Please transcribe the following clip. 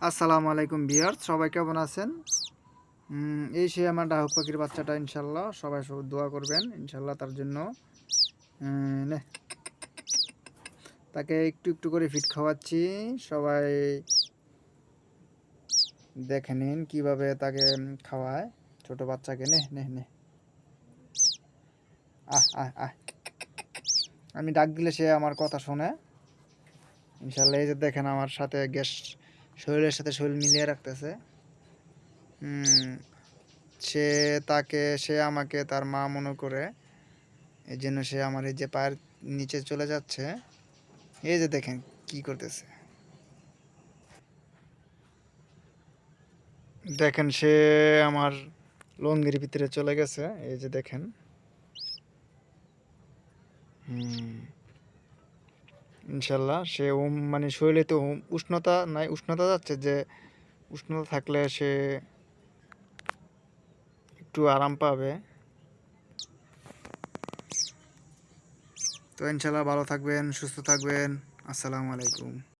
আসসালামু আলাইকুম বিয়ার সবাই কেমন আছেন? এই সে আমার ডাহক পাখির বাচ্চাটা, ইনশাল্লাহ সবাই সব দোয়া করবেন, ইনশাল্লাহ তার জন্য। তাকে একটু একটু করে ফিট খাওয়াচ্ছি, সবাই দেখে নিন কীভাবে তাকে খাওয়ায়, ছোট বাচ্চাকে। নে নে নে। আহ আহ আহ। আমি ডাক দিলে সে আমার কথা শোনে। ইনশাল্লাহ এই যে দেখেন আমার সাথে গ্যাস শরীরের সাথে শরীর মিলিয়ে রাখতেছে। সে তাকে, সে আমাকে, তার মা মনে করে, এই জন্য সে আমার এই যে পায়ের নিচে চলে যাচ্ছে। এই যে দেখেন কি করতেছে। দেখেন সে আমার লঙ্গির ভিতরে চলে গেছে। এই যে দেখেন। হুম। ইনশাল্লাহ। সে ওম মানে শরীরে তো উষ্ণতা নাই, উষ্ণতা যাচ্ছে যে উষ্ণতা থাকলে সে একটু আরাম পাবে। তো ইনশাল্লাহ ভালো থাকবেন, সুস্থ থাকবেন। আসসালামু আলাইকুম।